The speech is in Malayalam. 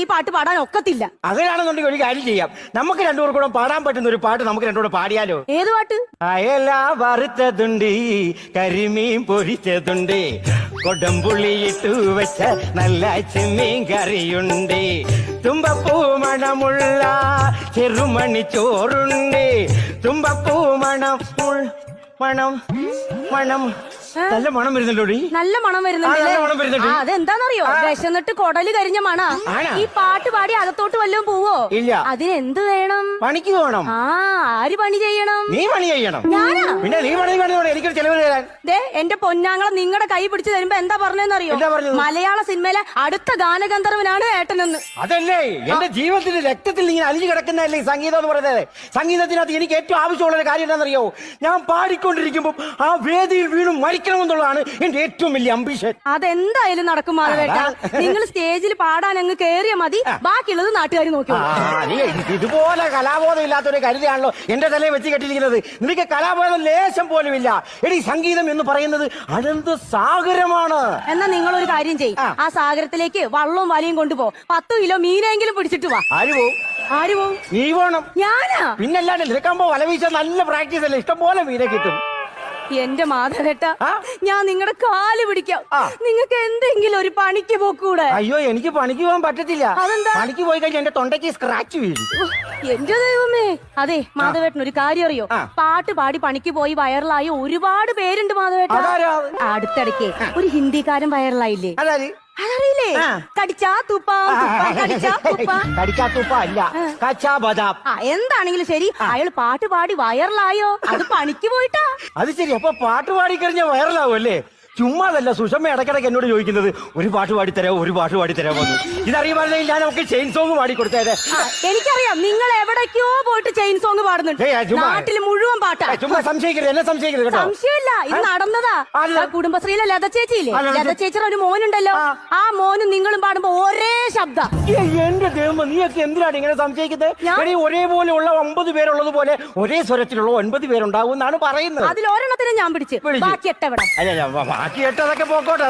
ഈ പാട്ട് പാടാൻ ഒക്കത്തില്ല. അങ്ങനെയാണെന്നുണ്ടെങ്കിൽ ഒരു കാര്യം ചെയ്യാം. നമുക്ക് രണ്ടുപേർ കൂടെ പാടാൻ പറ്റുന്ന ഒരു പാട്ട് നമുക്ക് രണ്ടുകൂടെ പാടിയാലോ? ഏത് പാട്ട്? അയല വറുത്തതുണ്ട് കരിമീൻ പൊരിച്ചതുണ്ട് കൊടംപുള്ളി ഇട്ടു വെച്ച നല്ല ചെമ്മീൻ കറിയുണ്ട് തുമ്പപ്പൂ മണമുള്ള ചെറുമണി ചോറുണ്ട് തുമ്പപ്പൂ മണം മണം മണം. നല്ല മണം വരുന്നുണ്ടോടി നല്ല മണം വരുന്നുണ്ട്. അതെന്താണെന്നറിയോ വിശന്നിട്ട് കൊടൽ കരിഞ്ഞ മണ? ഈ പാട്ട് പാടി അകത്തോട്ട് വല്ലതും പോവോ? ഇല്ല. അതിനെന്ത് വേണം? പണിക്ക് പോകണം. ആ ആര് പണി ചെയ്യണം? നീ പണി ചെയ്യണം. ഞാനാ? പിന്നെ നീ പണി വേണം എനിക്കൊരു ചെലവ് തരാൻ. ദേ എന്റെ പൊന്നാങ്ങളെ നിങ്ങളുടെ കൈ പിടിച്ച് തരുമ്പോ എന്താ പറഞ്ഞെന്നറിയോ അറിയോ മലയാള സിനിമയിലെ അടുത്ത ഗാനഗന്ധർവനാണ് ഏട്ടനെന്ന്. അതല്ലേ? എന്റെ ജീവിതത്തിന്റെ രക്തത്തിൽ ഇങ്ങനെ അലിഞ്ഞു കിടക്കുന്നതല്ലേ സംഗീതം എന്ന് പറയുന്നത്? സംഗീതത്തിനകത്ത് എനിക്ക് ഏറ്റവും ആവശ്യമുള്ള ഒരു കാര്യം എന്താണെന്നറിയോ? ഞാൻ പാടിക്കൊണ്ടിരിക്കുമ്പോൾ ആ വേദിയിൽ വീണു മരിക്കണമെന്നുള്ളതാണ് എന്റെ ഏറ്റവും വലിയ അംബിഷൻ അതെന്തായാലും നടക്കും മാധവേട്ട. നിങ്ങൾ സ്റ്റേജിൽ പാടാൻ അങ്ങ് കേറിയ മതി. ബാക്കിയുള്ളത് നാട്ടുകാർ നോക്കി ഇതുപോലെ കലാബോധം ഇല്ലാത്തൊരു കരുതിയാണല്ലോ എന്റെ തലയിൽ വെച്ച് കെട്ടിയിരിക്കുന്നത്. നിനക്ക് കലാബോധം ലേശം പോലും ഇല്ല. എടി സംഗീതം എന്ന് പറയുന്നത് അനന്ത സാഗരമാണ്. എന്നാ നിങ്ങൾ ഒരു കാര്യം ചെയ്യും. ആ. സാഗരത്തിലേക്ക് വള്ളവും വലിയും കൊണ്ടുപോ. പത്ത് കിലോ മീനെങ്കിലും പിടിച്ചിട്ട് വാ. ആര് പോവും? ആര് പോവും? നീ വേണം. ഞാനാ? പിന്നല്ലാണ്ട് നിനക്കാകുമ്പോ വല വീശാൻ നല്ല പ്രാക്ടീസ് അല്ലേ? ഇഷ്ടം പോലെ മീനെ കിട്ടും. എന്റെ മാധവേട്ട ഞാൻ നിങ്ങളുടെ കാൽ പിടിക്കാം. നിങ്ങൾക്ക് എന്തെങ്കിലും ഒരു പണിക്ക് പോക്കൂടെ? അയ്യോ എനിക്ക് പണിക്ക് പോകാൻ പറ്റത്തില്ല. അതെന്താ? പണിക്ക് പോയി കഴിഞ്ഞാൽ എന്റെ തൊണ്ടയ്ക്ക് സ്ക്രാച്ച് വീഴും. എന്റെ ദൈവമേ. അതെ മാധവേട്ടൻ ഒരു കാര്യം അറിയോ? പാട്ട് പാടി പണിക്ക് പോയി വൈറലായി ഒരുപാട് പേരുണ്ട് മാധവേട്ട? അടുത്തിടയ്ക്ക് ഒരു ഹിന്ദിക്കാരൻ വൈറലായില്ലേ? അതറിയില്ലേ? ആ. കടിച്ചാ തുപ്പാ തുപ്പാ, കടിച്ചാ തുപ്പാ. കടിക്കാത്തുപ്പ അല്ല കച്ചാ ബദാം. ആ എന്താണെങ്കിലും ശരി. അയാൾ പാട്ട് പാടി വൈറലായോ? അത് പണിക്ക് പോയിട്ടാ. അത് ശരി അപ്പൊ പാട്ട് പാടി കഴിഞ്ഞാൽ വൈറലാവും അല്ലേ? ചുമ്മാതല്ല സുഷമ്മ ഇടക്കിടക്ക് എന്നോട് ചോദിക്കുന്നത് ഒരു പാട്ട് പാടി തരാമോ ഒരു പാട്ട് പാടി തരാമോ എന്ന്. ഇതറിയുമായിരുന്നെങ്കിൽ ഞാൻ നമുക്ക് ചെയിൻ സോങ് പാടി കൊടുത്തേരെ ആ, എനിക്കറിയാം നിങ്ങൾ എവിടേക്കോ പോയിട്ട് ചെയിൻ സോങ് പാടുന്നുണ്ട്. ഏയ്, ചുമ്മാ. നാട്ടിൽ മുഴുവൻ പാട്ടാ. ചുമ്മാ സംശയിക്കരുത് എന്നെ സംശയിക്കരുത് കേട്ടോ. സംശയമില്ല ഇത് നടന്നതാ? ആ കുടുംബശ്രീയിലെ ലത ചേച്ചിയില്ലേ? ആ, ലത ലത ചേച്ചിയുടെ ഒരു മോനുണ്ടല്ലോ. ആ മോനും നിങ്ങളും പാടുമ്പോ ഒരേ ശബ്ദ. എന്റെ ദൈവം നീയൊക്കെ എന്തിനാണ് ഇങ്ങനെ സംശയിക്കുന്നത്? ഒരേപോലെ ഉള്ള ഒമ്പത് പേരുള്ളത് പോലെ ഒരേ സ്വരത്തിലുള്ള ഒൻപത് പേരുണ്ടാവും എന്നാണ് പറയുന്നത്. അതിൽ ഒരെണ്ണത്തിനെ ഞാൻ പിടിച്ച്. ബാക്കി എട്ടവിടെ. ബാക്കി എട്ടതൊക്കെ പോക്കോട്ടെ